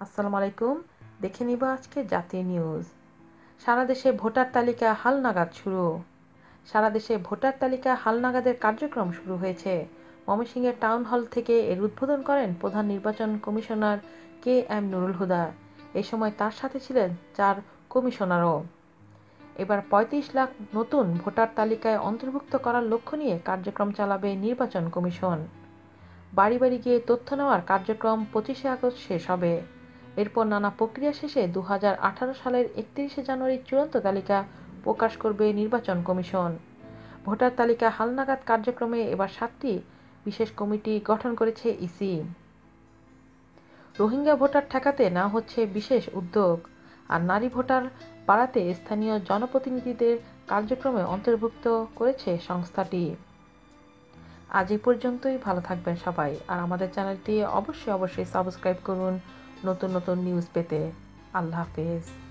আসসালামু আলাইকুম। দেখে নিব আজকে জাতীয় নিউজ। সারা দেশে ভোটার তালিকা হালনাগাদ শুরু। সারা দেশে ভোটার তালিকা হালনাগাদের কার্যক্রম শুরু হয়েছে। ময়মনসিংহের টাউন হল থেকে এর উদ্বোধন করেন প্রধান নির্বাচন commissioner K M Nurul Huda. এ সময় তার সাথে ছিলেন চার কমিশনারও। এবার ৩৫ লাখ নতুন ভোটার তালিকায় অন্তর্ভুক্ত করার লক্ষ্য নিয়ে কার্যক্রম চালাবে নির্বাচন কমিশন। বাড়ি বাড়ি গিয়ে তথ্য নেওয়ার কার্যক্রম পঁচিশে আগস্ট শেষ হবে। এরপর নানা প্রক্রিয়া শেষে দু হাজার আঠারো সালের একত্রিশে জানুয়ারি চূড়ান্ত তালিকা প্রকাশ করবে নির্বাচন কমিশন। ভোটার তালিকা হালনাগাদ কার্যক্রমে এবার সাতটি বিশেষ কমিটি গঠন করেছে ইসি। রোহিঙ্গা ভোটার ঠেকাতে না হচ্ছে বিশেষ উদ্যোগ, আর নারী ভোটার বাড়াতে স্থানীয় জনপ্রতিনিধিদের কার্যক্রমে অন্তর্ভুক্ত করেছে সংস্থাটি। আজ এই পর্যন্তই, ভালো থাকবেন সবাই, আর আমাদের চ্যানেলটি অবশ্যই অবশ্যই সাবস্ক্রাইব করুন। নতুন নতুন নিউজ পেতে। আল্লাহ হাফেজ।